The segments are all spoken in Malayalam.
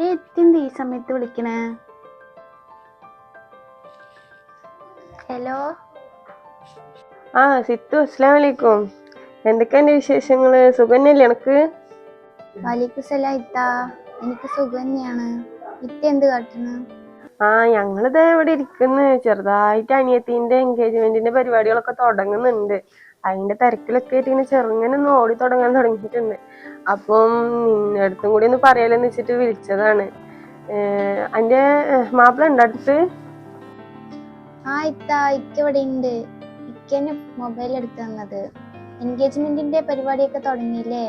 ഏ എത്തിന്ത് ഈ സമയത്ത് വിളിക്കണേ? ഹലോ? ആ സിത്തു അസ്സലാം വലൈക്കും എന്തൊക്കെയാണ് വിശേഷങ്ങൾ? സുഖന്നല്ലേ എനക്ക്? വാലിക്കുസലാം ഇത്ത. എനിക്ക് സുഖന്നെയാണ്. ഇത്ത എന്ത് കാട്ടുന്നു? ആ ഞങ്ങളിത് ഇവിടെ ഇരിക്കുന്നു. ചെറുതായിട്ട് അനിയത്തിന്റെ എൻഗേജ്മെന്റിന്റെ പരിപാടികളൊക്കെ തുടങ്ങുന്നുണ്ട്. അതിന്റെ തിരക്കിലൊക്കെ ആയിട്ട് ഇങ്ങനെ ചെറുങ്ങനെ ഒന്ന് ഓടി തുടങ്ങാൻ തുടങ്ങിയിട്ടുണ്ട്. അപ്പം നിന്റെ അടുത്തും കൂടി ഒന്ന് പറയാലെന്ന് വെച്ചിട്ട് വിളിച്ചതാണ്. അന്റെ മാപ്പിള ഉണ്ട് അടുത്ത്? ആ ഇത്ത ഇക്ക ഇവിടെ ഉണ്ട് ഇക്കന്നെ മൊബൈൽ എടുത്തു തന്നത് എൻഗേജ്മെന്റിന്റെ പരിപാടിയൊക്കെ തുടങ്ങിയില്ലേ?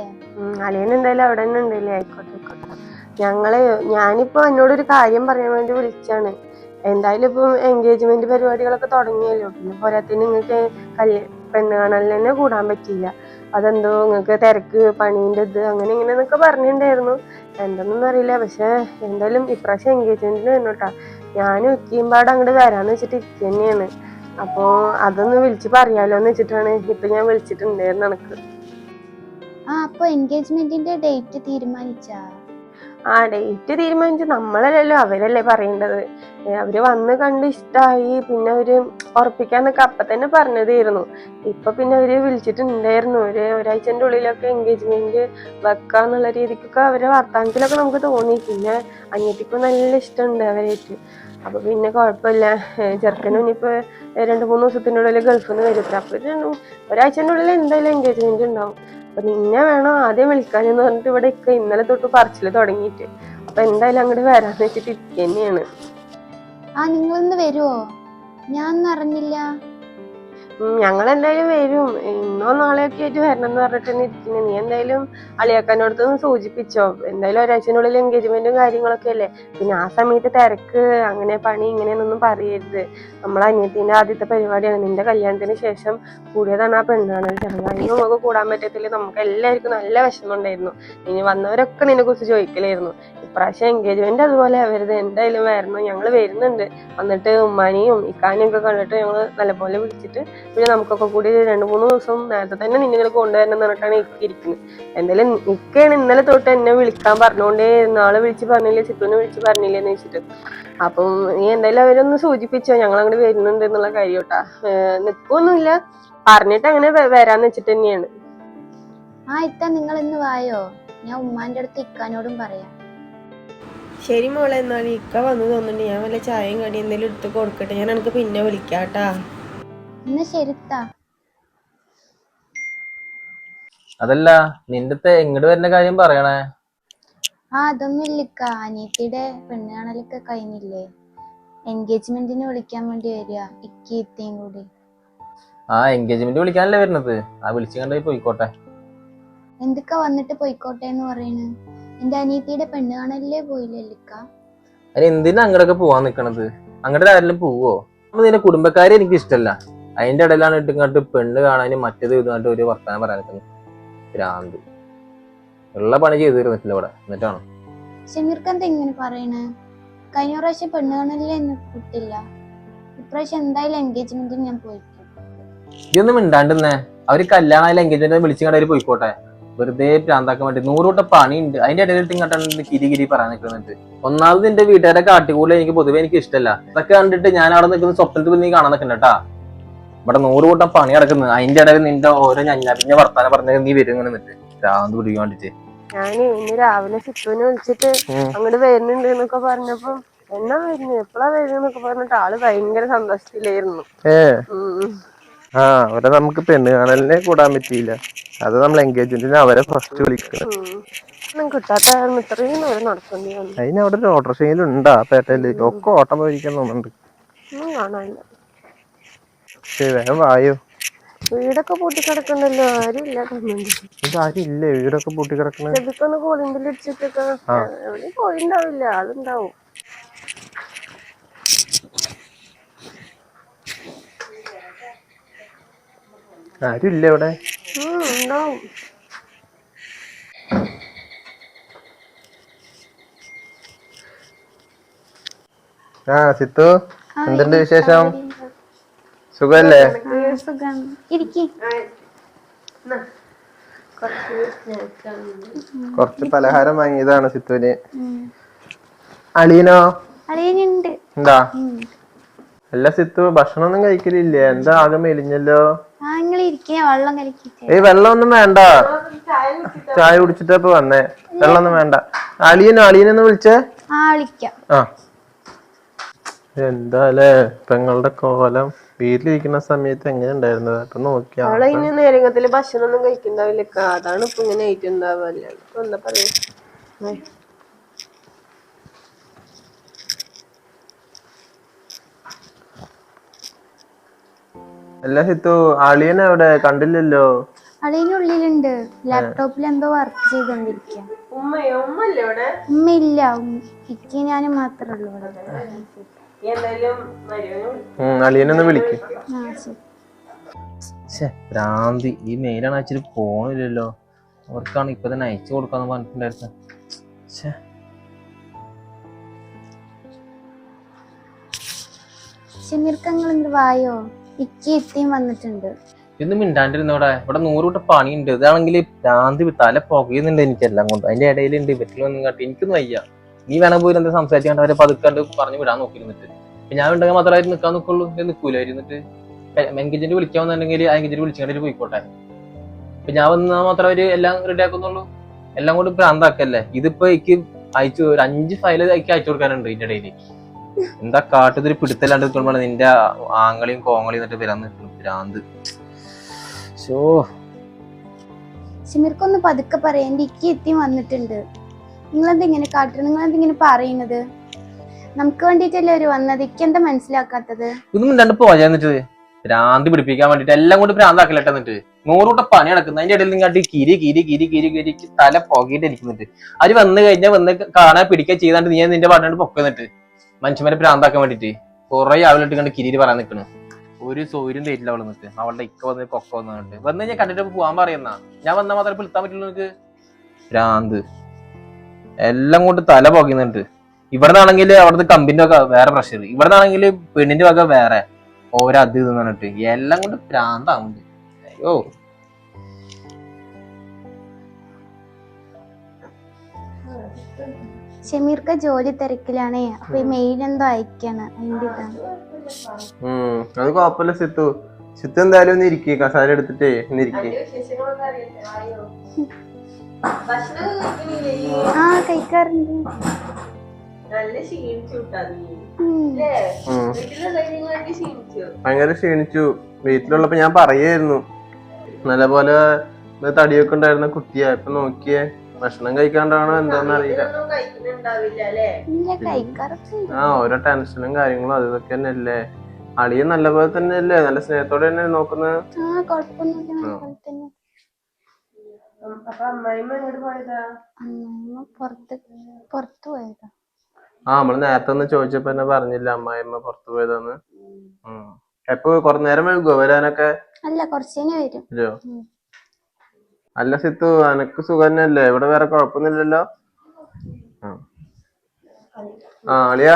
അളിയൻ എന്തായാലും അവിടെ തന്നെ ഉണ്ടല്ലേ? ആയിക്കോട്ടെ. ഞങ്ങൾ ഞാനിപ്പോ എന്നോടൊരു കാര്യം പറയാൻ വേണ്ടി വിളിച്ചാണ്. എന്തായാലും ഇപ്പം എൻഗേജ്മെന്റ് പരിപാടികളൊക്കെ തുടങ്ങിയല്ലോ. പിന്നെ പോരാത്തിന് നിങ്ങൾക്ക് കല്യ പെണ്ണ് കാണാൻ തന്നെ കൂടാൻ പറ്റിയില്ല. അതെന്തോ നിങ്ങൾക്ക് തിരക്ക് പണീന്റെ ഇത് അങ്ങനെ ഇങ്ങനെ എന്നൊക്കെ പറഞ്ഞിട്ടുണ്ടായിരുന്നു. എന്തെന്നൊന്നും അറിയില്ല. പക്ഷെ എന്തായാലും ഇപ്രാവശ്യം എൻഗേജ്മെന്റിന് വന്നോട്ടാ ഞാനും ഇക്കയും പാടെ അങ്ങോട്ട് വരാന്ന് വെച്ചിട്ട് ഇക്ക തന്നെയാണ്. അപ്പോ അതൊന്ന് വിളിച്ച് പറയാലോ എന്ന് വെച്ചിട്ടാണ് ഇപ്പൊ ഞാൻ വിളിച്ചിട്ടുണ്ടായിരുന്നു എനിക്ക്. ആ അപ്പൊ എൻഗേജ്മെന്റിന്റെ ഡേറ്റ് തീരുമാനിച്ചാ? ആ ഡേറ്റ് തീരുമാനിച്ച് നമ്മളല്ലല്ലോ അവരല്ലേ പറയേണ്ടത്. അവർ വന്ന് കണ്ട് ഇഷ്ടമായി പിന്നെ അവർ ഉറപ്പിക്കാന്നൊക്കെ അപ്പൊ തന്നെ പറഞ്ഞതായിരുന്നു. ഇപ്പൊ പിന്നെ അവർ വിളിച്ചിട്ടുണ്ടായിരുന്നു. ഒരു ഒരാഴ്ചന്റെ ഉള്ളിലൊക്കെ എൻഗേജ്മെന്റ് വെക്കാന്നുള്ള രീതിക്കൊക്കെ അവരെ വർത്താനത്തിലൊക്കെ നമുക്ക് തോന്നി. പിന്നെ അനിയത്തിക്കും നല്ല ഇഷ്ടമുണ്ട് അവരായിട്ട്. അപ്പൊ പിന്നെ കുഴപ്പമില്ല ചെറുക്കനും ഇനിയിപ്പോ രണ്ട് മൂന്ന് ദിവസത്തിന്റെ ഉള്ളിൽ ഗൾഫിൽ നിന്ന് വരും. അപ്പൊ ഒരു ഒരാഴ്ചന്റെ ഉള്ളിൽ എന്തായാലും എൻഗേജ്മെന്റ് ഉണ്ടാവും. അപ്പൊ നിന്നെ വേണം ആദ്യം വിളിക്കാനെന്ന് പറഞ്ഞിട്ട് ഇവിടെ ഇക്ക ഇന്നലെ തൊട്ട് പറച്ചിൽ തുടങ്ങിയിട്ട്. അപ്പൊ എന്തായാലും അങ്ങോട്ട് വരാന്ന് വെച്ചിട്ട് ഇരിക്കന്നെയാണ്. ആ നിങ്ങളൊന്ന് വരുവോ? ഞാൻ അറിഞ്ഞില്ല. ഞങ്ങൾ എന്തായാലും വരും. ഇന്നോ നാളെയൊക്കെ ആയിട്ട് വരണം എന്ന് പറഞ്ഞിട്ട് തന്നെ ഇരിക്കുന്നു നീ എന്തായാലും അളിയാക്കാനോടത്ത് സൂചിപ്പിച്ചോ. എന്തായാലും ഒരാഴ്ചനുള്ളിൽ എൻഗേജ്മെന്റും കാര്യങ്ങളൊക്കെ അല്ലേ? പിന്നെ ആ സമയത്ത് തിരക്ക് അങ്ങനെ പണി ഇങ്ങനെയൊന്നും പറയരുത്. നമ്മളെ അനിയത്തിന്റെ ആദ്യത്തെ പരിപാടിയാണ്. നിന്റെ കല്യാണത്തിന് ശേഷം കൂടിയതാണ് ആ പെണ്ണാണ്. ചെറുതായി നമുക്ക് കൂടാൻ പറ്റത്തില്ല. നമുക്ക് എല്ലാവർക്കും നല്ല വിഷമമുണ്ടായിരുന്നു ഇനി വന്നവരൊക്കെ നിന്നെ കുറിച്ച് ചോദിക്കലായിരുന്നു. ഇപ്രാവശ്യം എൻഗേജ്മെന്റ് അതുപോലെ അവരുത് എന്തായാലും വരണം. ഞങ്ങൾ വരുന്നുണ്ട്. വന്നിട്ട് ഉമ്മാനിയും ഇക്കാനെയും ഒക്കെ കണ്ടിട്ട് ഞങ്ങൾ നല്ലപോലെ വിളിച്ചിട്ട് പിന്നെ നമുക്കൊക്കെ കൂടി രണ്ട് മൂന്ന് ദിവസം നേരത്തെ തന്നെ നിന്നെ കൊണ്ടുവരണം എന്ന് പറഞ്ഞിട്ടാണ് ഇരിക്കുന്നത്. എന്തായാലും ഇക്കയാണ് ഇന്നലെ തൊട്ട് എന്നെ വിളിക്കാൻ പറഞ്ഞുകൊണ്ടേ നാളെ വിളിച്ച് പറഞ്ഞില്ല ചിത്തുവിനെ വിളിച്ച് പറഞ്ഞില്ലേ എന്ന് വെച്ചിട്ട്. അപ്പം നീ എന്തായാലും അവരൊന്ന് സൂചിപ്പിച്ചോ ഞങ്ങൾ അങ്ങോട്ട് വരുന്നുണ്ട് എന്നുള്ള കാര്യം കേട്ടാ. നിൽക്കൊന്നുമില്ല പറഞ്ഞിട്ട് അങ്ങനെ വരാന്ന് വെച്ചിട്ട് തന്നെയാണ്. ആ ഇത്ത നിങ്ങൾ ഇന്ന് വായോ? ഞാൻ ഉമ്മാന്റെ അടുത്ത് ഇക്കാനോടും പറയാം. ശരി മോളെ എന്നാൽ ഇക്ക വന്നു തോന്നുന്നുണ്ട്. ഞാൻ വല്ല ചായയും കടി എന്തെങ്കിലും എടുത്ത് കൊടുക്കട്ടെ. ഞാൻ എനിക്ക് പിന്നെ വിളിക്കാട്ടാ എന്നാ ശരിത്താ അതല്ല നിന്റെ എങ്ങോട്ട് വരുന്ന കാര്യം പറയണേ. ആ അതൊന്നും ഇല്ലിക്ക അനിയത്തിയുടെ പെണ്ണാണലൊക്കെ കഴിഞ്ഞില്ലേ? എൻഗേജ്മെന്റിന് വിളിക്കാൻ വേണ്ടി വരിക ഇക്കി ഇത്തയും കൂടി. ആ എൻഗേജ്മെന്റ് വിളിക്കാനല്ലേ വരുന്നത്? ആ വിളിച്ചു കണ്ടായി പോയിക്കോട്ടെ. എന്തൊക്കെ വന്നിട്ട് പോയിക്കോട്ടെ എന്ന് പറയുന്നു എന്റെ അനിയത്തിയുടെ പെണ്ണ് കാണലിലേ പോയില്ലേ എന്തിനാ അങ്ങോട്ടൊക്കെ പോവാൻ നിക്കണത്? അങ്ങോട്ട് ആരെങ്കിലും പോവോ? നിന്റെ കുടുംബക്കാരെ എനിക്ക് ഇഷ്ടമല്ല അതിന്റെ ഇടയിലാണ് ഇട്ട് ഇങ്ങോട്ട് പെണ്ണ് കാണാനും മറ്റേത് ഇതുമായിട്ട് ഒരു വർത്താനം പറയാൻ നിൽക്കുന്നത് ഭ്രാന്ത്. ഉള്ള പണി ചെയ്തു തീർന്നിട്ടില്ല ഇവിടെ. എന്നിട്ടാണ്? ഷമീർക്ക് എന്താ ഇങ്ങനെ പറയണ്? കഴിഞ്ഞ പ്രാവശ്യം പെണ്ണ് കാണലിലേ എന്ന് കിട്ടില്ല. ഇപ്രാവശ്യം എന്തായാലും എൻഗേജ്മെന്റിന് ഞാൻ പോയിരിക്കും ഇതൊന്നും മിണ്ടാണ്ടെന്നേ അവർ കല്യാണം എൻഗേജ്മെന്റ് വിളിച്ചു കണ്ടവര് പോയിക്കോട്ടെ. വെറുതെ പ്രാന്താക്കാൻ വേണ്ടി നൂറുകൂട്ട പണിയുണ്ട്. അതിന്റെ ഇടയിൽ ഇങ്ങോട്ടാണ് കിരി കിരി പറയാൻ നിൽക്കുന്നുണ്ട്. ഒന്നാമത് നിന്റെ വീട്ടുകാരെ കാട്ടിക്കൂടെ എനിക്ക് പൊതുവെ എനിക്ക് ഇഷ്ടമല്ല. അതൊക്കെ കണ്ടിട്ട് ഞാൻ അവിടെ നിൽക്കുന്ന സ്വപ്നത്തിൽ നീ കാണാൻ നിൽക്കണ്ടട്ടാ ഇവിടെ നൂറുകൂട്ടം പണി നടക്കുന്നത് അതിന്റെ ഇടയിൽ നിന്റെ ഓരോ ഞഞ്ഞാപ്പിന്റെ വർത്താനം പറഞ്ഞ നീ വരും ഇങ്ങനെ നിന്നിട്ട്. ഭ്രാന്ത് പിടിക്കാൻ വേണ്ടിട്ട്. ഞാൻ ഇന്ന് രാവിലെ ചിത്തുവിനെ വിളിച്ചിട്ട് അങ്ങോട്ട് വരുന്നുണ്ട് എന്നൊക്കെ പറഞ്ഞപ്പോ എന്നാ വരുന്നത് എപ്പോഴാ വരുന്നൊക്കെ പറഞ്ഞിട്ട് ആൾ ഭയങ്കര സന്തോഷത്തിലായിരുന്നു. ആ അവരെ നമുക്ക് പെണ്ണ് കാണലിനെ കൂടാൻ പറ്റിയില്ല. അത് നമ്മൾ എൻഗേജ്മെന്റിന് അവരെ ഫസ്റ്റ് വിളിക്കണം അതിന് അവിടെ ഒരു ഓട്ടോറിക്ഷയിലും ഉണ്ടാ പേട്ടയിൽ ഒക്കെ ഓട്ടം പോയിരിക്കാൻ തോന്നുന്നുണ്ട്. വേഗം വായോ. വീടൊക്കെ പൂട്ടിക്കിടക്കണ്ടല്ലോ ആരും ഇല്ല തോന്നുന്നുണ്ട് ഇത് ആരും ഇല്ലേ വീടൊക്കെ പൂട്ടി കിടക്കണ. പോയിണ്ടാവില്ല. ആളുണ്ടാവും. ആരും ഇല്ല ഇവിടെ ഉണ്ടാവും. ആ സിത്തു എന്തുണ്ട് വിശേഷം? സുഖല്ലേ കൊറച്ച് സുഖാണ് ഇരിക്കി. കുറച്ച് പലഹാരം വാങ്ങിയതാണ് സിത്തുവിന്. അളീനോ? എന്താ? അല്ല സിത്തു ഭക്ഷണം ഒന്നും കഴിക്കലില്ലേ? എന്താ ആകെ മെലിഞ്ഞല്ലോ? ഏയ് വെള്ളം ഒന്നും വേണ്ട. ചായ കുടിച്ചിട്ടപ്പോ വന്നേ. വെള്ളം ഒന്നും വേണ്ട. അളിയനും അളിയനൊന്ന് വിളിച്ചേ? ആ എന്താ അല്ലേ പെങ്ങളുടെ കോലം വീട്ടിലിരിക്കുന്ന സമയത്ത് എങ്ങനെ ഉണ്ടായിരുന്നത് അപ്പൊ നോക്കിയാ അവളെ ഇനി നേരങ്ങത്തിൽ ഭക്ഷണം ഒന്നും കഴിക്കണ്ടാവില്ല അതാണ് ഇപ്പൊ ഇങ്ങനെ ആയിട്ടുണ്ടാവല്ലേ എന്താ പറയാ? അല്ല സിത്തു അളിയൻ അവിടെ കണ്ടില്ലല്ലോ? അളിയനുള്ളിലുണ്ട് ലാപ്ടോപ്പിൽ എന്തോ വർക്ക് ചെയ്തോണ്ടിരിക്കുക ഉമ്മ ഇല്ല ഇക്ക് ഞാൻ മാത്രമേ ഉള്ളൂ അളിയനൊന്ന് വിളിക്ക്. ഭ്രാന്തി. ഈ മെയിലാണ് അച്ഛന് പോണില്ലല്ലോ. അവർക്കാണ് ഇപ്പൊ തന്നെ അയച്ചു കൊടുക്കാന്ന് പറഞ്ഞിട്ടുണ്ടായിരുന്നു. ഛേ ഷമീർക്ക് നിങ്ങൾ വായോ? ഇക്കി എത്തിയും വന്നിട്ടുണ്ട്. ഇന്ന് മിണ്ടാണ്ടിരുന്നവിടെ ഇവിടെ നൂറ് കൂട്ടം പണിയുണ്ട്. ഇതാണെങ്കിൽ ഭ്രാന്തി തല പുകയുന്നുണ്ട് എനിക്കെല്ലാം കൊണ്ട്. അതിന്റെ ഇടയിലുണ്ട്. ഇവറ്റിലൊന്നും കാട്ടി. എനിക്കൊന്നും വയ്യ. നീ വേണം പോയി എന്താ സംസാരിക്കാണ്ട് അവരെ പതുക്കാണ്ട് പറഞ്ഞു വിടാൻ നോക്കിയിരുന്നിട്ട് ഞാൻ ഉണ്ടെങ്കിൽ മാത്രമായിട്ട് നിൽക്കാൻ നിൽക്കുള്ളൂ ഞാൻ നിൽക്കൂല ഇരുന്നിട്ട് എൻഗേജ്മെന്റ് വിളിക്കാൻ വന്നിട്ടുണ്ടെങ്കിൽ ആ എൻഗേജ്മെന്റ് വിളിച്ചാണ്ട് പോയിക്കോട്ടെ. ഇപ്പൊ ഞാൻ വന്നാൽ മാത്രം അവർ എല്ലാം റെഡി ആക്കുന്നുള്ളൂ. എല്ലാം കൊണ്ട് ഭ്രാന്താക്കല്ലേ? ഇതിപ്പോ എനിക്ക് അയച്ചു ഒരു അഞ്ച് ഫയൽ എനിക്ക് അയച്ചു കൊടുക്കാനുണ്ട് ഇതിന്റെ ഇടയിൽ എന്താ കാട്ടുന്നൊരു പിടുത്തല്ലാണ്ട് നിൽക്കുമ്പോൾ നിന്റെ ആങ്ങളിയും കോങ്ങളിയും എന്നിട്ട് വരാൻ നിൽക്കുന്നു ഭ്രാന്ത്. ഷോ സിമിർക്കൊന്ന് പതുക്കെ പറയാം. എന്റെ ഇക്കി എത്തിയും വന്നിട്ടുണ്ട്. നിങ്ങളെന്ത് ഇങ്ങനെ കാട്ടുന്നത് നിങ്ങളെന്ത് ഇങ്ങനെ പറയുന്നത്? നമുക്ക് വേണ്ടിട്ടല്ലേ അവർ വന്നത്? ഇക്ക് എന്താ മനസ്സിലാക്കാത്തത്? ഇതൊന്നും മിണ്ടാണ്ട് പോയാന്നിട്ട് ഭ്രാന്തി പിടിപ്പിക്കാൻ വേണ്ടിട്ട് എല്ലാം കൊണ്ട് ഭ്രാന്താക്കലട്ടെ എന്നിട്ട്. നൂറൂട്ട പണി നടക്കുന്നത് അതിന്റെ ഇടയിൽ നിങ്ങൾ കിരി കിരി കിരി കിരി കിരി തല പുകയിട്ട് ഇരിക്കുന്നുണ്ട്. അവർ വന്നു കഴിഞ്ഞാൽ വന്ന് കാണാൻ പിടിക്കാൻ ചെയ്താണ്ട് നീ നിന്റെ പാട്ടിനോട് പൊക്കുന്നിട്ട് മനുഷ്യന്മാരെ പ്രാന്താക്കാൻ വേണ്ടിട്ട് കുറെ ആവിലിട്ട് കണ്ട് കിരി പറയാൻ നിൽക്കണു ഒരു സൗര്യം തരില്ല അവൾ നിന്നിട്ട്. അവളുടെ ഇക്ക വന്ന് കൊക്ക വന്നിട്ട് വന്ന് കഴിഞ്ഞാൽ കണ്ടിട്ട് പോവാൻ പറയുന്ന. ഞാൻ വന്നാൽ മാത്രമേ പിളുത്താൻ പറ്റുള്ളൂ നിനക്ക്? ഭ്രാന്ത്. എല്ലാം കൊണ്ട് തല പോകുന്നുണ്ട് ഇവിടെ നിന്നാണെങ്കിൽ അവിടുത്തെ കമ്പിന്റെ ഒക്കെ വേറെ പ്രഷർ ഇവിടെ നിന്നാണെങ്കിൽ പെണ്ണിന്റെ വക വേറെ. ഓരോ അത് ഇത് എല്ലാം കൊണ്ട് ഭ്രാന്താവുന്നുണ്ട്. അയ്യോ. ഷമീർക്ക് ജോലി തിരക്കിലാണേ. അപ്പൊ മെയിൽ എന്തോ അയക്കാണ്. അതിന്റെ ഇതാണ്. ഉം. അത് കുഴപ്പമില്ല സിത്തു. സിത്തു എന്തായാലും ഒന്ന് ഇരിക്കേ. കസാര എടുത്തിട്ടേ ഒന്ന് ആ കഴിക്കാറുണ്ട്. ഭയങ്കര ക്ഷീണിച്ചു. വീട്ടിലുള്ളപ്പോ ഞാൻ പറയായിരുന്നു. നല്ലപോലെ തടിയൊക്കെ ഉണ്ടായിരുന്ന കുട്ടിയാ. ഇപ്പൊ നോക്കിയേ. ഭക്ഷണം കഴിക്കാണ്ടാണോ എന്താന്ന് അറിയില്ല. ആ ഓരോ ടെൻഷനും കാര്യങ്ങളും അത് ഇതൊക്കെ തന്നെ അല്ലേ അളിയെ നല്ലപോലെ തന്നെ അല്ലേ നല്ല സ്നേഹത്തോടെ തന്നെ. നോക്കുന്നത് ആ നമ്മൾ നേരത്തെ ഒന്ന് ചോദിച്ചപ്പോ എന്നെ പറഞ്ഞില്ല അമ്മായിമ്മ പുറത്തു പോയതാന്ന്. എപ്പോ കൊറേ നേരം വൈകുമോ വരാനൊക്കെ? അല്ല കുറച്ചേനെ വരും. അല്ല സിത്തു അനക്ക് സുഖന്നല്ലേ? തന്നെയല്ലേ ഇവിടെ വേറെ കുഴപ്പമൊന്നുമില്ലല്ലോ ആ. അളിയ അളിയാ.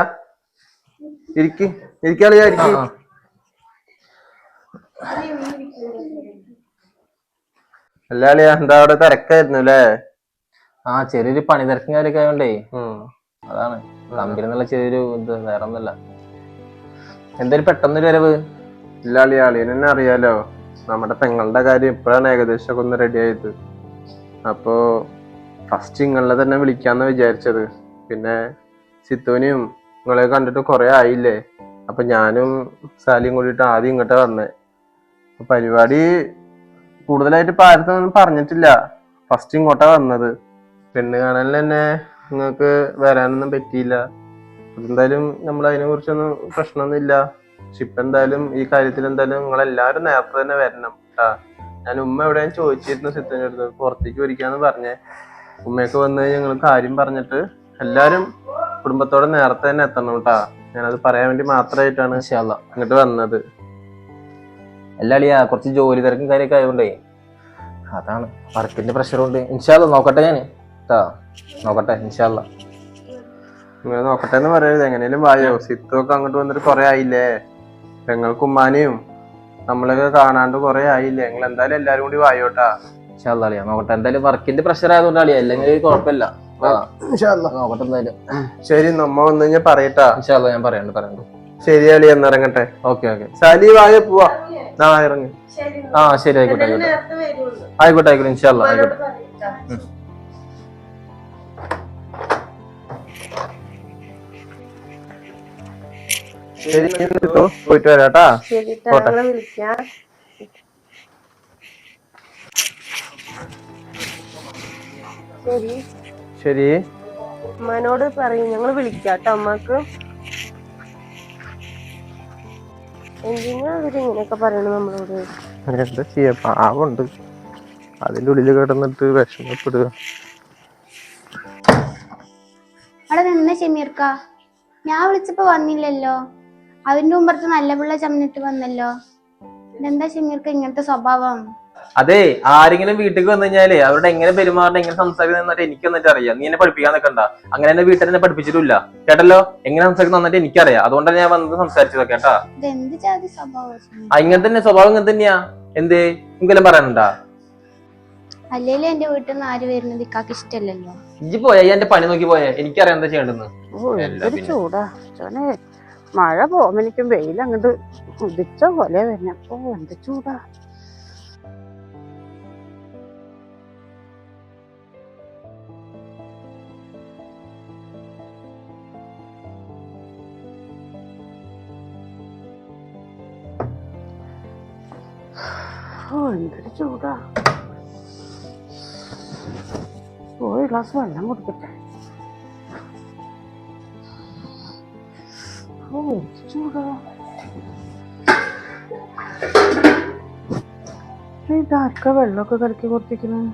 ഇരിക്ക്. ഇരിക്കളിയാ ഇരിക്ക്. ഇരിക്ക അല്ല അളിയ എന്താ അവിടെ തിരക്കായിരുന്നു അല്ലേ? ആ ചെറിയൊരു പണി തിരക്കും കാര്യമൊക്കെ ആയതുകൊണ്ടേ അതാണ്. നമ്പിരുന്നുള്ള ചെറിയൊരു ഇത് വേറെ ഒന്നല്ല എന്തായാലും പെട്ടെന്നൊരു വരവ്. ഇല്ല അളിയ അളിയനെന്നെ അറിയാലോ. നമ്മുടെ പെങ്ങളുടെ കാര്യം ഇപ്പോഴാണ് ഏകദേശം ഒന്ന് റെഡി ആയത്. അപ്പോൾ ഫസ്റ്റ് നിങ്ങളെ തന്നെ വിളിക്കാന്ന് വിചാരിച്ചത്. പിന്നെ സിത്തുവിനെയും നിങ്ങളെ കണ്ടിട്ട് കുറെ ആയില്ലേ? അപ്പം ഞാനും സാലിയും കൂടിയിട്ട് ആദ്യം ഇങ്ങോട്ടാ വന്നേ. പരിപാടി കൂടുതലായിട്ട് ഇപ്പം ആരും പറഞ്ഞിട്ടില്ല. ഫസ്റ്റ് ഇങ്ങോട്ടാ വന്നത്. പെണ്ണ് കാണാൻ തന്നെ നിങ്ങൾക്ക് വരാനൊന്നും പറ്റിയില്ല. എന്തായാലും നമ്മൾ അതിനെ കുറിച്ചൊന്നും പ്രശ്നമൊന്നുമില്ല. പക്ഷെ ഇപ്പൊ എന്തായാലും ഈ കാര്യത്തിൽ എന്തായാലും നിങ്ങൾ എല്ലാവരും നേരത്തെ തന്നെ വരണം കേട്ടാ ഞാൻ ഉമ്മ എവിടെയും ചോദിച്ചിരുന്നു സിത്തിന്റെ അടുത്ത്. പുറത്തേക്ക് ഒരിക്കാന്ന് പറഞ്ഞേ. ഉമ്മയൊക്കെ വന്ന് ഞങ്ങൾ കാര്യം പറഞ്ഞിട്ട് എല്ലാരും കുടുംബത്തോടെ നേരത്തെ തന്നെ എത്തണം കേട്ടാ ഞാനത് പറയാൻ വേണ്ടി മാത്രമായിട്ടാണ് ഇങ്ങോട്ട് വന്നത്. എല്ലാളിയാ അളിയാ കുറച്ച് ജോലി തിരക്കും കാര്യമൊക്കെ ആയതുകൊണ്ടേ അതാണ് വർക്കിന്റെ പ്രഷർ കൊണ്ട്. ഇൻഷാല്ല നോക്കട്ടെ ഞാൻ കേട്ടാ നോക്കട്ടെ ഇൻഷാല്ല നിങ്ങൾ നോക്കട്ടെ എന്ന് പറയരുത്. എങ്ങനെയും വായോ? സിത്തൊക്കെ അങ്ങോട്ട് വന്നിട്ട് കുറെ ആയില്ലേ? പെങ്ങൾക്ക് ഉമ്മാനെയും നമ്മളൊക്കെ കാണാണ്ട് കുറെ ആയില്ലേ? നിങ്ങൾ എന്തായാലും എല്ലാരും കൂടി വായോട്ടാ. അളിയാ. നോക്കട്ടെ എന്തായാലും വർക്കിന്റെ പ്രഷർ ആയതുകൊണ്ട് അളിയാ. അല്ലെങ്കിൽ കുഴപ്പമില്ല. നോക്കട്ടെ എന്തായാലും. ശരി നമ്മ വന്നു കഴിഞ്ഞാ പറയട്ടാ. ഇൻഷാല്ലാ ഞാൻ പറയണ്ട് പറയണ്ട്. ശരി അളി എന്നിറങ്ങട്ടെ ഓക്കെ ഓക്കെ. സലി വായ പോവാ. ആ ഇറങ്ങി. ആ ശരി ആയിക്കോട്ടെ ആയിക്കോട്ടെ. ആയിക്കോട്ടെ ആയിക്കോട്ടെ ഇൻഷാല്ലാ ആയിക്കോട്ടെ. ശരി. പോയിട്ട് വരാട്ടാ. ശരി വിളിക്കാം. ശരി. ശരി ഉമ്മാനോട് പറയും ഞങ്ങൾ വിളിക്കാട്ടോ അമ്മയ്ക്ക് എന്തിനാ അവരിങ്ങനെയൊക്കെ പറയണത് നമ്മളോട്? എന്താ ചെയ്യാ? പാവുണ്ട് അതിന്റെ ഉള്ളിൽ കിടന്നിട്ട് വിഷമപ്പെടുക അവിടെ നിന്ന ഷെമീർക്ക ഞാൻ വിളിച്ചപ്പോ വന്നില്ലല്ലോ. അവന്റെ മുമ്പത്ത് നല്ല പിള്ള ചമന്നിട്ട് വന്നല്ലോ. ഇതെന്താ ചെമ്മീർക്ക് ഇങ്ങനത്തെ സ്വഭാവം? അതെ ആരെങ്കിലും വീട്ടിലേക്ക് വന്നു കഴിഞ്ഞാൽ അവരുടെ എങ്ങനെ പെരുമാറണം എങ്ങനെ സംസാരിക്കണം എന്നിട്ട് എനിക്ക് വന്നിട്ട് അറിയാം. നീ എന്നെ പഠിപ്പിക്കാൻ നിൽക്കണ്ട അങ്ങനെ എന്റെ വീട്ടിൽ എന്നെ പഠിപ്പിച്ചിട്ടില്ല. കേട്ടല്ലോ? എങ്ങനെ സംസാരിക്കണം എന്നിട്ട് എനിക്കറിയാം. അതുകൊണ്ടാണ് ഞാൻ വന്നത് സംസാരിച്ചത് കേട്ടാ? ഇങ്ങനെ തന്നെ സ്വഭാവം ഇങ്ങനെ തന്നെയാ. എന്തേ? നിങ്ങൾക്കെല്ലാം പറയാനുണ്ടാ? അല്ലേലും എന്റെ വീട്ടിൽ നിന്ന് ആര് വരുന്നത് ഇക്കാക്ക് ഇഷ്ടല്ലല്ലോ ഇജ്ജ് പോയാ ഈ എന്റെ പണി നോക്കി പോയാ. എനിക്കറിയാം എന്താ ചെയ്യേണ്ടെന്ന് മഴ പോകുമ്പോഴേക്കും വെയിൽ അങ്ങോട്ട് ഉദിച്ച പോലെ ഓ എന്ത് ചൂടാ. എന്തൊരു ചൂടാ. ഒരു ഗ്ലാസ് വെള്ളം കുടിക്കട്ടെ. ഓ ചൂടാ ഇതാർക്കാ വെള്ളമൊക്കെ കലക്കി കൊടുത്തിരിക്കുന്നത്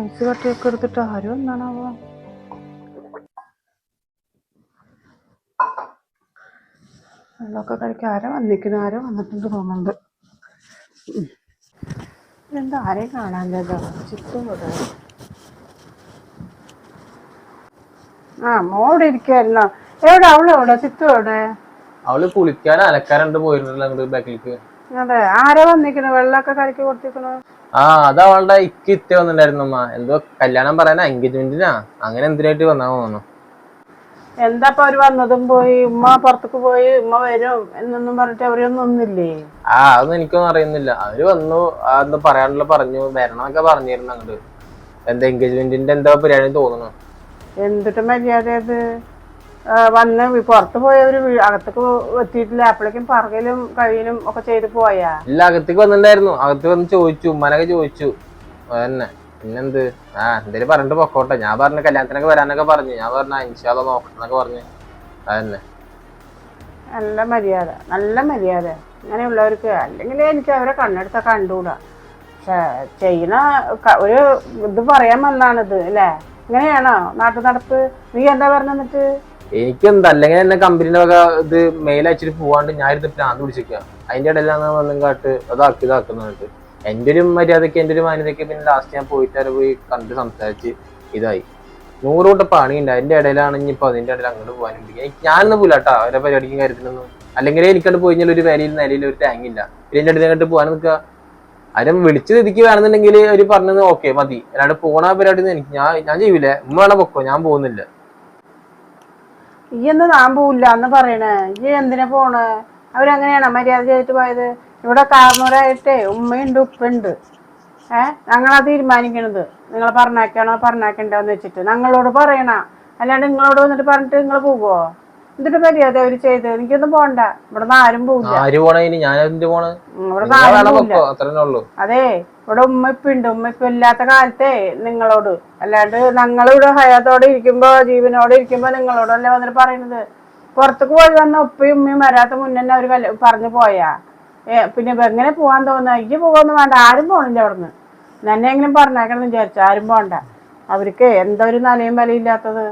ഐസ് കട്ടിയൊക്കെ എടുത്തിട്ട് ആരും എന്താണാവോ വെള്ളമൊക്കെ കലക്കി ആരും വന്നിരിക്കുന്നു ആരും വന്നിട്ടുണ്ട് തോന്നുന്നുണ്ട്. ഇതെന്താ? ആരെയും കാണാൻ ചുറ്റും ഇവിടെ ആ മോടെ ഇരിക്കുവായിരുന്നോ? എവിടെ? ചിത്തു എവിടെ? അവൾ കുളിക്കാൻ അലക്കാറുണ്ട് പോയിരുന്നു അങ്ങോട്ട് ബാക്കിലേക്ക്. അതെ. ആരാ വന്നിരിക്കണു വെള്ളമൊക്കെ കലക്കി കൊടുത്തിരിക്കണു ആ അത് അവളുടെ ഇക്ക് ഇത്തേ വന്നിട്ടുണ്ടായിരുന്നു അമ്മ എന്തോ കല്യാണം പറയാനാ എൻഗേജ്മെന്റിനാ അങ്ങനെ എന്തിനായിട്ട് വന്നാ തോന്നുന്നു. എന്താ അവർ വന്നതും പോയി? ഉമ്മ പുറത്തേക്ക് പോയി ഉമ്മ വരും എന്നൊന്നും പറഞ്ഞിട്ട് അവരൊന്നും ഒന്നില്ലേ ആ അതൊന്നും എനിക്കൊന്നും അറിയുന്നില്ല. അവർ വന്നു ആ എന്താ പറയാനുള്ള പറഞ്ഞു വരണമൊക്കെ പറഞ്ഞിരുന്നു അങ്ങോട്ട് എന്താ എൻഗേജ്മെന്റിന്റെ എന്താ പരിപാടി തോന്നുന്നു. എന്തിട്ട് മര്യാദ അത് വന്ന് പുറത്ത് പോയവര് അകത്തേക്ക് എത്തിയിട്ടില്ല. അപ്പോഴേക്കും പറകലും കഴിയലും ഒക്കെ ചെയ്ത് പോയാ. ഇല്ല അകത്തേക്ക് വന്നിട്ടുണ്ടായിരുന്നു അകത്ത് വന്ന് ചോദിച്ചു ഉമ്മനൊക്കെ ചോദിച്ചു. അതന്നെ പിന്നെന്ത്? ആ എന്തേലും പറഞ്ഞിട്ട് പൊക്കോട്ടെ. ഞാൻ പറഞ്ഞ കല്യാണത്തിനൊക്കെ വരാനൊക്കെ പറഞ്ഞു. ഞാൻ പറഞ്ഞ ഇൻഷാല്ല നോക്കണമെന്നൊക്കെ പറഞ്ഞു. അതന്നെ നല്ല മര്യാദ. നല്ല മര്യാദ. അങ്ങനെയുള്ളവർക്ക് അല്ലെങ്കിൽ എനിക്ക് അവരെ കണ്ണെടുത്ത കണ്ടുകൂടാ പക്ഷെ ചെയ്യണ ഒരു ഇത് പറയാൻ വന്നാണിത് അല്ലേ? ഇങ്ങനെയാണോ നാട്ടു നടപ്പ് നീ എന്താ പറഞ്ഞിട്ട് എനിക്കെന്താ? അല്ലെങ്കിൽ എന്നെ കമ്പനിയുടെ വക ഇത് മെയിൽ അയച്ചിട്ട് പോവാണ്ട് ഞാൻ ഇരുന്ന് പ്രാന്ത് പിടിച്ചിരിക്കുക അതിന്റെ ഇടയിലാണ് വന്നും കാട്ട് അതാക്കി ഇതാക്കുന്നിട്ട് എന്റെ ഒരു മര്യാദയ്ക്ക് എന്റെ ഒരു മാന്യതയ്ക്ക് പിന്നെ ലാസ്റ്റ് ഞാൻ പോയിട്ട് അവിടെ പോയി കണ്ട് സംസാരിച്ച് ഇതായി. നൂറ് കൂട്ട പണിയുണ്ട്. അതിന്റെ ഇടയിലാണ് ഇനിയിപ്പോൾ അതിന്റെ ഇടയിൽ അങ്ങോട്ട് പോകാനും ഞാനൊന്നും കേട്ടോ. അവരെ പരിപാടിക്കും കാര്യത്തിനൊന്നും. അല്ലെങ്കിൽ എനിക്കത് പോയി കഴിഞ്ഞാൽ ഒരു വിലയിൽ നിലയിൽ ഒരു ടാങ് ഇല്ല. പിന്നെ എന്റെ അടുത്ത് അങ്ങോട്ട് പോകാൻ നിൽക്കുക. ആരും വിളിച്ച് തിരിക്ക് വേണമെന്നുണ്ടെങ്കിൽ അവർ പറഞ്ഞത് ഓക്കെ മതി. അല്ലാണ്ട് പോണ പരിപാടി എനിക്ക് ഞാൻ ഞാൻ ചെയ്യൂലേ. ഉമ്മ വേണം പൊക്കോ? ഞാൻ പോകുന്നില്ല. ഈ എന്ന് താൻ പോവില്ല എന്ന് പറയണേ. ഈ എന്തിനാ പോണ്? അവരങ്ങനെയാണ് മര്യാദ ചെയ്തിട്ട് പോയത്? ഇവിടെ കാർന്നൂരായിട്ടേ ഉമ്മയുണ്ട് ഉപ്പുണ്ട് ഏഹ് ഞങ്ങളാ തീരുമാനിക്കണത്. നിങ്ങൾ പറഞ്ഞാക്കണോ പറഞ്ഞാക്കണ്ടോന്ന് വെച്ചിട്ട്. ഞങ്ങളോട് പറയണ. അല്ലാണ്ട് നിങ്ങളോട് വന്നിട്ട് പറഞ്ഞിട്ട് നിങ്ങൾ പോവോ? എന്നിട്ട് മര്യാദ അവർ ചെയ്ത്? എനിക്കൊന്നും പോണ്ട. ഇവിടെ നിന്ന് ആരും പോവില്ല. ആര് പോണേ ഞാൻ എന്ത് പോണ്? ഇവിടെ അത്രേ ഉള്ളൂ. അതെ. ഇവിടെ ഉമ്മ ഇപ്പുണ്ട് ഉമ്മ ഇല്ലാത്ത കാലത്തെ നിങ്ങളോട് അല്ലാണ്ട് ഞങ്ങളിവിടെ ഹയാത്തോടെ ഇരിക്കുമ്പോ ജീവനോടെ ഇരിക്കുമ്പോ നിങ്ങളോടല്ലേ വന്നിട്ട് പറയുന്നത് പുറത്തേക്ക് പോയി വന്ന ഉപ്പയും ഉമ്മയും വരാത്ത മുന്നേ അവർ പറഞ്ഞു പോയാ? പിന്നെ എങ്ങനെ പോവാൻ തോന്നുക എനിക്ക് പോകാന്ന് വേണ്ട. ആരും പോണില്ല അവിടുന്ന്. എന്നെ എങ്കിലും പറഞ്ഞേക്കണം വിചാരിച്ചു. ആരും പോണ്ട. അവർക്ക് എന്താ ഒരു നിലയും വിലയില്ലാത്തത്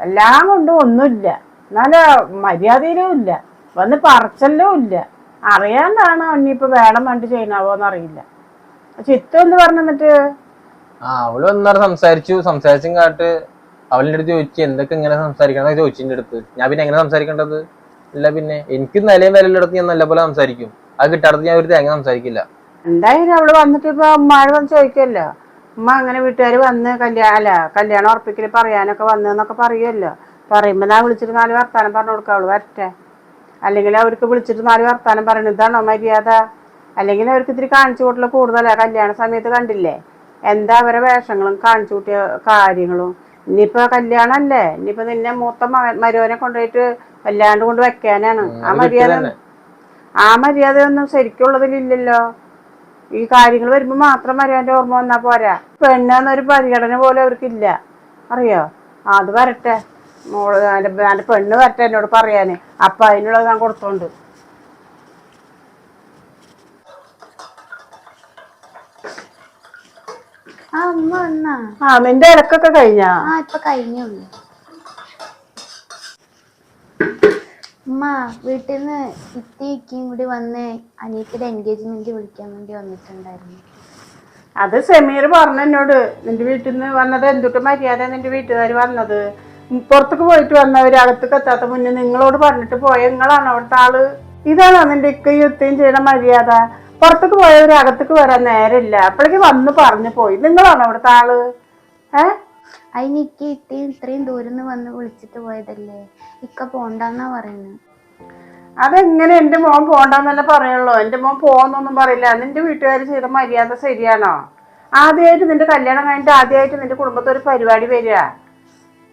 എല്ലാം കൊണ്ടും ഒന്നുമില്ല. നല്ല മര്യാദയിലും ഇല്ല. വന്ന് പറച്ചല്ലോ ഇല്ല. അറിയാണ്ടാണ് ഇനിയിപ്പോ വേണം ചെയ്യണാവോന്ന് അറിയില്ല ചിത്തു എന്ന് പറഞ്ഞു എന്നിട്ട്? ആ അവൾ വന്നവിടെ സംസാരിച്ചു. സംസാരിച്ചും കാട്ട് അവളിന്റെ അടുത്ത് ചോദിച്ചു എന്തൊക്കെ ഇങ്ങനെ സംസാരിക്കണം ചോദിച്ചിന്റെ അടുത്ത്. ഞാൻ പിന്നെ എങ്ങനെ സംസാരിക്കേണ്ടത്? ഇല്ല പിന്നെ എനിക്ക് നിലയും വിലയിലെടുത്ത് ഞാൻ നല്ല പോലെ സംസാരിക്കും. അത് കിട്ടാടത്ത് ഞാൻ ഒരു തേങ്ങ സംസാരിക്കില്ല. എന്തായാലും അവൾ വന്നിട്ട് ഇപ്പൊ മഴ വന്ന് ചോദിക്കല്ലോ. ഉമ്മ അങ്ങനെ വീട്ടുകാർ വന്ന് കല്യാണം അല്ല കല്യാണം ഉറപ്പിക്കൽ പറയാനൊക്കെ വന്നെന്നൊക്കെ പറയുമല്ലോ പറയുമ്പോ ഞാൻ വിളിച്ചിട്ട് നാല് വർത്താനം പറഞ്ഞു കൊടുക്കാം. അവൾ വരട്ടെ. അല്ലെങ്കിൽ അവർക്ക് വിളിച്ചിട്ട് നാല് വർത്താനം പറയണു. ഇതാണോ മര്യാദ? അല്ലെങ്കിൽ അവർക്ക് ഇത്തിരി കാണിച്ചു കൂട്ടൽ കൂടുതലാ. കല്യാണ സമയത്ത് കണ്ടില്ലേ? എന്താ അവരെ വേഷങ്ങളും കാണിച്ചു കൂട്ടിയ കാര്യങ്ങളും. ഇനിയിപ്പോ കല്യാണല്ലേ? ഇനിയിപ്പോ നിന്നെ മൂത്ത മരുവനെ കൊണ്ടുപോയിട്ട് വല്ലാണ്ട് കൊണ്ട് വെക്കാനാണ്. ആ മര്യാദ. ആ മര്യാദയൊന്നും ശരിക്കുള്ളതിലില്ലല്ലോ ഈ കാര്യങ്ങൾ വരുമ്പോ മാത്രം മര്യാദ ഓർമ്മ വന്നാ പോരാ. പെണ്ണെന്നൊരു പരിഗണന പോലും അവർക്കില്ല. അറിയോ? അത് വരട്ടെ. മോൾ പെണ്ണ് വരട്ടെ എന്നോട് പറയാന്. അപ്പൊ അതിനുള്ളത് ഞാൻ കൊടുത്തോണ്ട്. ആ ഉമ്മ വന്നാ. ആ നിന്റെ ഇലക്കൊക്കെ കഴിഞ്ഞാ? ആ ഇപ്പൊ കഴിഞ്ഞുള്ളൂ ഉമ്മ വീട്ടിൽ നിന്ന് ഇത്തിക്കും കൂടി വന്ന് അനിയത്തിന്റെ എൻഗേജ്മെന്റ് വിളിക്കാൻ വേണ്ടി വന്നിട്ടുണ്ടായിരുന്നു. അത് സെമീർ പറഞ്ഞു എന്നോട് നിന്റെ വീട്ടിൽ നിന്ന് വന്നത് എന്തുട്ട് മര്യാദ നിന്റെ വീട്ടുകാർ വന്നത്? പുറത്തേക്ക് പോയിട്ട് വന്നവർ അകത്തേക്ക് എത്താത്ത മുന്നേ നിങ്ങളോട് പറഞ്ഞിട്ട് പോയ നിങ്ങളാണ് അവിടുത്തെ ആൾ? ഇതാണോ നിന്റെ ഇക്കയും ഇത്തയും ചെയ്യണ മര്യാദ? പുറത്തേക്ക് പോയവർ അകത്തേക്ക് വരാൻ നേരമില്ല. അപ്പോഴേക്ക് വന്ന് പറഞ്ഞു പോയി. നിങ്ങളാണോ അവിടുത്തെ ആൾ? ഏ? അതിന് ഇക്ക ഇത്തിയും ഇത്രയും ദൂരം വന്ന് വിളിച്ചിട്ട് പോയതല്ലേ? ഇക്ക പോണ്ടെന്നാ പറയുന്നത് അതെങ്ങനെ എന്റെ മോൻ പോണ്ടെന്നല്ല പറയുള്ളൂ. എന്റെ മോൻ പോന്നൊന്നും പറയില്ല. നിന്റെ വീട്ടുകാർ ചെയ്ത മര്യാദ ശരിയാണോ? ആദ്യമായിട്ട് നിന്റെ കല്യാണം കഴിഞ്ഞിട്ട് ആദ്യമായിട്ട് നിന്റെ കുടുംബത്തെ ഒരു പരിപാടി വരിക.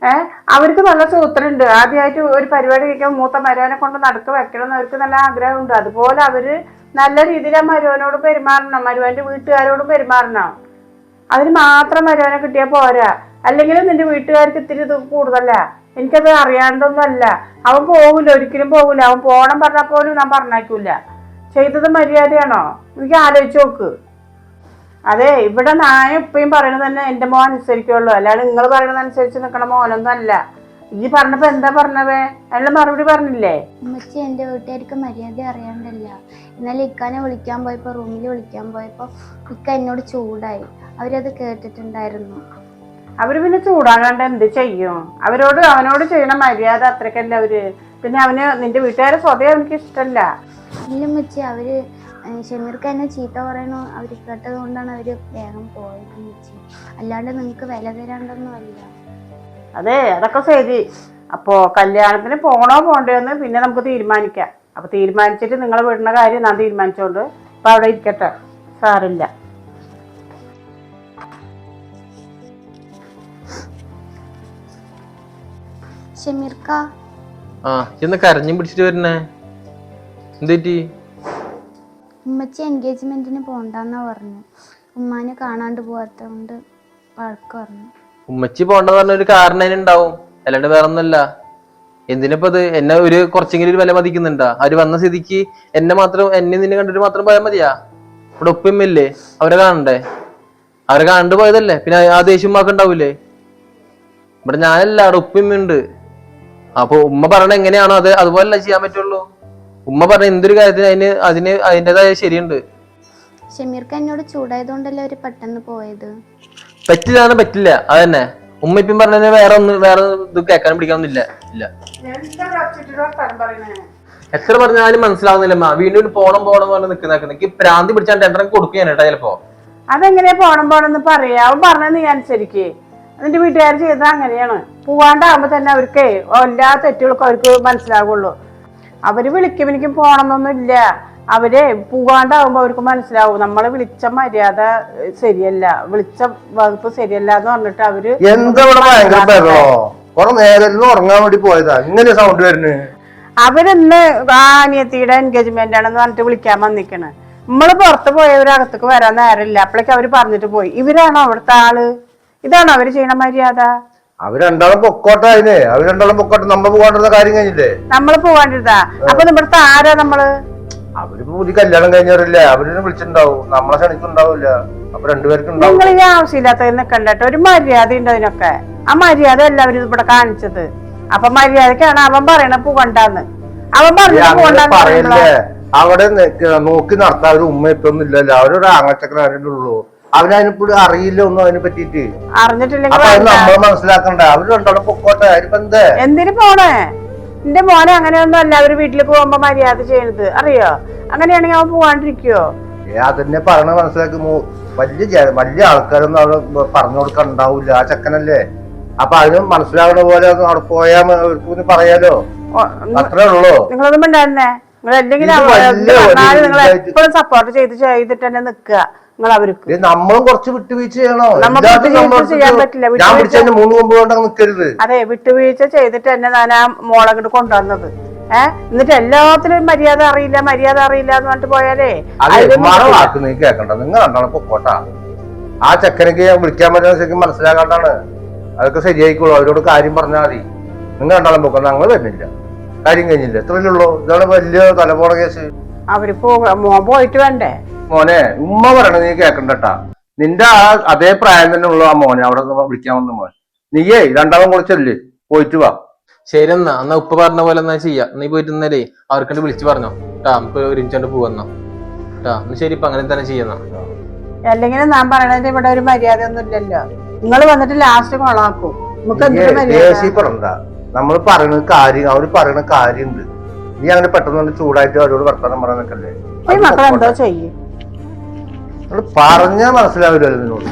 ഏ? അവർക്ക് നല്ല സൂത്രമുണ്ട് ആദ്യമായിട്ട് ഒരു പരിപാടി കഴിക്കാൻ മൂത്ത മരുവനെ കൊണ്ട് നടക്ക് വെക്കണം എന്ന് അവർക്ക് നല്ല ആഗ്രഹമുണ്ട്. അതുപോലെ അവർ നല്ല രീതിയിൽ ആ മരുവനോട് പെരുമാറണം. മരുവന്റെ വീട്ടുകാരോടും പെരുമാറണം. അതിന് മാത്രം മരുവനെ കിട്ടിയാൽ പോരാ. അല്ലെങ്കിൽ നിന്റെ വീട്ടുകാർക്ക് ഇത്തിരി ഇത് കൂടുതലാ. എനിക്കത് അറിയാണ്ടൊന്നുമല്ല. അവൻ പോകൂല ഒരിക്കലും പോകൂല അവൻ പോകണം പറഞ്ഞാൽ പോലും ഞാൻ പറഞ്ഞേക്കൂല ചെയ്തത് മര്യാദയാണോ? എനിക്ക് ആലോചിച്ച് നോക്ക്. അതെ ഇവിടെ നായ ഇപ്പയും പറയണത് തന്നെ എന്റെ മോൻ അനുസരിക്കുള്ളൂ. അല്ലാണ്ട് നിങ്ങൾ പറയണത് അനുസരിച്ച് നിൽക്കണ മോനൊന്നും അല്ല ഈ പറഞ്ഞപ്പോ എന്താ പറഞ്ഞവേ അല്ല മറുപടി പറഞ്ഞില്ലേ? ഉമ്മച്ചി എന്റെ വീട്ടുകാർക്ക് മര്യാദ അറിയാണ്ടല്ല. ഇന്നലെ ഇക്കാനെ വിളിക്കാൻ പോയപ്പോൾ റൂമിൽ വിളിക്കാൻ പോയപ്പോൾ ഇക്ക എന്നോട് ചൂടായി. അവരത് കേട്ടിട്ടുണ്ടായിരുന്നു. അവർ പിന്നെ ചൂടാകാണ്ട് എന്ത് ചെയ്യും? അവരോട് അവനോട് ചെയ്യണ മര്യാദ അത്രക്കല്ല അവർ. പിന്നെ അവന് നിന്റെ വീട്ടുകാരെ സ്വതേ അവനക്ക് ഇഷ്ടല്ല. ഇല്ല ഉമ്മച്ചി അവർ ഏഹ് ഷമീർക്ക് എന്നെ ചീത്ത പറയണു. അവർ കേട്ടത് കൊണ്ടാണ് അവർ വേഗം പോയത് ഉമ്മച്ചി. അല്ലാണ്ട് നിങ്ങൾക്ക് വില തരാണ്ടൊന്നും അല്ല അതെ അതൊക്കെ ശരി. അപ്പോ കല്യാണത്തിന് പോണോ പോണ്ടോന്ന് പിന്നെ നമുക്ക് തീരുമാനിക്കാം. അപ്പൊ തീരുമാനിച്ചിട്ട് നിങ്ങൾ വിടുന്ന കാര്യം ഞാൻ തീരുമാനിച്ചോണ്ട് ഇപ്പൊ അവിടെ ഇരിക്കട്ടെ. സാറില്ല ഷമീർക്ക. ആ ചെന്ന് കരഞ്ഞും പിടിച്ചിട്ട് വരുന്നേ? എന്തേറ്റി? ഉമ്മച്ചി എൻഗേജ്മെന്റിന് പോണ്ടെന്നാ പറഞ്ഞു. ഉമ്മാനെ കാണാണ്ട് പോവാത്തോണ്ട് വഴക്ക് പറഞ്ഞു. ഉമ്മച്ചി പോണ്ടെന്ന് പറഞ്ഞ ഒരു കാരണം അതിനുണ്ടാവും അല്ലാണ്ട് വേറെ ഒന്നല്ല എന്തിനിപ്പോ ഇത്? എന്നെ ഒരു കുറച്ചെങ്കിലും ഒരു വില മതിക്കുന്നുണ്ടാ? അവർ വന്ന സ്ഥിതിക്ക് എന്നെ മാത്രം എന്നെ നിന്നെ കണ്ടിട്ട് മാത്രം പോയാൽ മതിയാ? ഇവിടെ ഒപ്പിമ്മല്ലേ അവരെ കാണണ്ടേ? അവരെ കാണണ്ട് പോയതല്ലേ? പിന്നെ ആ ദേഷ്യം ഉമ്മാക്ക് ഉണ്ടാവൂലേ? ഇവിടെ ഞാനല്ല അവിടെ ഉപ്പിമ്മയുണ്ട് അപ്പൊ ഉമ്മ പറയണ എങ്ങനെയാണോ അത് അതുപോലല്ല ചെയ്യാൻ പറ്റുള്ളൂ. ഉമ്മ പറഞ്ഞ എന്തൊരു കാര്യത്തിന് അതിന് അതിന് അതിന്റെതായ ശരിയുണ്ട്. ഷമീർക്ക് എന്നോട് ചൂടായതുകൊണ്ടല്ലേ അവർ പെട്ടെന്ന് പോയത്? പറ്റില്ലാന്ന് പറ്റില്ല അതന്നെ. ഉമ്മ ഇപ്പം പറഞ്ഞ വേറെ ഒന്ന് വേറെ ഇത് കേൾക്കാനും പിടിക്കാനൊന്നുമില്ല ഇല്ല. എത്ര പറഞ്ഞാലും മനസ്സിലാവുന്നില്ല മാ. വീണ്ടും പോണം പോണം പോലെ നിൽക്കുന്ന എനിക്ക് പ്രാന്തി പിടിച്ചാൽ ടെൻഡറും കൊടുക്കും ഞാൻ കേട്ടോ ചിലപ്പോ. അതെങ്ങനെയാ പോണം പോണെന്ന് പറയാ? അവൻ പറഞ്ഞത് നീ അനുസരിക്ക് എന്നിട്ട് വീട്ടുകാർ ചെയ്തത് അങ്ങനെയാണ്. പോവാണ്ടാവുമ്പോ തന്നെ അവർക്ക് എല്ലാ തെറ്റുകൾക്കും അവർക്ക് മനസ്സിലാവുള്ളൂ. അവർ വിളിക്കും എനിക്ക് പോണമെന്നൊന്നും ഇല്ല. അവരെ പോകാണ്ടാവുമ്പോൾ അവർക്ക് മനസ്സിലാവും. നമ്മളെ വിളിച്ച മര്യാദ ശരിയല്ല. വിളിച്ച വകുപ്പ് ശരിയല്ല എന്ന് പറഞ്ഞിട്ട് അവർ എന്താ ഇവിടെ ഭയങ്കര ബഹളോ? കുറെ നേരം ഉറങ്ങാൻ വേണ്ടി പോയതാ. ഇങ്ങനെ സൗണ്ട് വരുന്നത് അവരിന്ന് ആ അനിയത്തിയുടെ എൻഗേജ്മെന്റ് ആണെന്ന് പറഞ്ഞിട്ട് വിളിക്കാൻ വന്നിക്കണ്. നമ്മൾ പുറത്ത് പോയവരകത്തേക്ക് വരാൻ നേരമില്ല. അപ്പോഴേക്ക് അവർ പറഞ്ഞിട്ട് പോയി. ഇവരാണോ അവിടുത്തെ ആൾ? ഇതാണോ അവർ ചെയ്യണ മര്യാദ? അവർ രണ്ടാളും പൊക്കോട്ടെ അതിന്. അവർ രണ്ടാളും പൊക്കോട്ടെ. നമ്മൾ കാര്യം കഴിഞ്ഞില്ലേ? നമ്മൾ പോവാണ്ടിരുതാ അപ്പൊ നമ്മുടെ ആരാ നമ്മൾ? അവരിപ്പോ ഒരു കല്യാണം കഴിഞ്ഞവരല്ലേ? അവരിനെ വിളിച്ചിട്ടുണ്ടാവും. നമ്മളെ ക്ഷണിക്കുണ്ടാവില്ല അപ്പൊ രണ്ടുപേർക്കും ഉണ്ടാവും നിങ്ങൾ ഈ ആവശ്യമില്ലാത്ത നിക്കണ്ടട്ടോ ഒരു മര്യാദ ഉണ്ട് അതിനൊക്കെ. ആ മര്യാദ എല്ലാവരും ഇവിടെ കാണിച്ചത്. അപ്പൊ മര്യാദക്കാണ് അവൻ പറയണ പോകണ്ടെന്ന്. അവൻ പറഞ്ഞ പറയല്ലേ. അവിടെ നോക്കി നടത്താൻ ഒരു ഉമ്മ ഇപ്പൊ ഒന്നും ഇല്ലല്ലോ അവരൊരു അറിയുള്ളൂ അവനതിനിപ്പോഴും അറിയില്ല ഒന്നും അതിനെ പറ്റിട്ട് അറിഞ്ഞിട്ടില്ലെങ്കിൽ നമ്മൾ മനസ്സിലാക്കണ്ട? അവർ രണ്ടോടെ പൊക്കോട്ടെ. അവരിപ്പോ എന്താ? എന്തിനു പോണേ? എന്റെ മോനെ അങ്ങനെയൊന്നും അല്ല അവർ വീട്ടിൽ പോകുമ്പോ മര്യാദ ചെയ്യണത്. അറിയോ? അങ്ങനെയാണെങ്കിൽ അവൻ പോവാണ്ടിരിക്കോ അതെന്നെ അതന്നെ പറയണ മനസ്സിലാക്കി മൂ- വലിയ വലിയ ആൾക്കാരൊന്നും അവിടെ പറഞ്ഞു കൊടുക്കാൻ ഉണ്ടാവില്ല. ആ ചെക്കനല്ലേ? അപ്പൊ അതിന് മനസ്സിലാവുന്ന പോലെ അവിടെ പോയാ മ- പറയാലോ? അത്രേ ഉള്ളൂ. നിങ്ങളൊന്നും ഉണ്ടായിരുന്നേ നിങ്ങൾ എന്തെങ്കിലും സപ്പോർട്ട് ചെയ്ത് ചെയ്തിട്ട് തന്നെ നിക്കുക. നിങ്ങൾ അവർക്ക് നമ്മളും കുറച്ച് വിട്ടുവീഴ്ച ചെയ്യണോ? ചെയ്യാൻ പറ്റില്ല. വിട്ടുവീഴ്ച- മൂന്ന് മുമ്പ് കൊണ്ട് നിൽക്കരുത് അതെ വിട്ടുവീഴ്ച ചെയ്തിട്ട് തന്നെ ഞാൻ ആ മോളങ്ങോട്ട് കൊണ്ടുവന്നത്. ഏഹ് എന്നിട്ട് എല്ലാത്തിലും മര്യാദ അറിയില്ല മര്യാദ അറിയില്ല എന്ന് പറഞ്ഞിട്ട് പോയാലേ? അതെ അതിൽ വാക്ക് നീ കേക്കണ്ട. നിങ്ങൾ കണ്ടാണ് പൊക്കോട്ടാ. ആ ചെക്കനക്ക് ഞാൻ വിളിക്കാൻ പറ്റുന്ന ശരിക്കും മനസ്സിലാക്കാണ്ടാണ്. അതൊക്കെ ശരിയായിക്കോളൂ. അവരോട് കാര്യം പറഞ്ഞാൽ മതി. നിങ്ങൾ രണ്ടാളും പൊക്കോ ഞങ്ങൾ വരുന്നില്ല. കാര്യം കഴിഞ്ഞില്ല? ഇത്രയല്ലേ ഉള്ളൂ. ഇതാണ് വലിയ തലമുറ കേസ്. അവർ പോ പോയിട്ട് വേണ്ടേ മോനെ ഉമ്മ പറയണ നീ കേക്കണ്ടട്ടാ. നിന്റെ ആ അതേ പ്രായം തന്നെ ഉള്ളു ആ മോനെ അവിടെ വിളിക്കാൻ വന്ന മോൻ. നീയേ രണ്ടാളും കുളിച്ചല്ലേ പോയിട്ട് വാ. ശരി എന്നാ എന്നാ ഉപ്പ പറഞ്ഞ പോലെ എന്നാ ചെയ്യാ. നീ പോയിട്ട് ഇന്നലെ അവർക്കണ്ട് വിളിച്ചു പറഞ്ഞോ. ട്ടാ നമുക്ക് ഒരുമിച്ചോണ്ട് പോവന്നോ ട്ടാ എന്നാ ശരി ഇപ്പൊ അങ്ങനെ തന്നെ ചെയ്യുന്ന അല്ലെങ്കിൽ ഞാൻ പറയണതിന്റെ ഇവിടെ ഒരു മര്യാദ ഒന്നും ഇല്ലല്ലോ. നിങ്ങൾ വന്നിട്ട് ലാസ്റ്റ് കൊളാക്കും നമുക്ക് എന്തൊരു മര്യാദ? നമ്മൾ പറയുന്ന കാര്യം അവർ പറയുന്ന കാര്യമുണ്ട് നീ അങ്ങനെ പെട്ടെന്ന് ചൂടായിട്ട് അവരോട് വർത്തമാനം പറയാൻ നിൽക്കല്ലേ മക്കളെന്തോ മക്കൾ പറഞ്ഞാൽ മനസ്സിലാവില്ലല്ലോ നിന്നോട്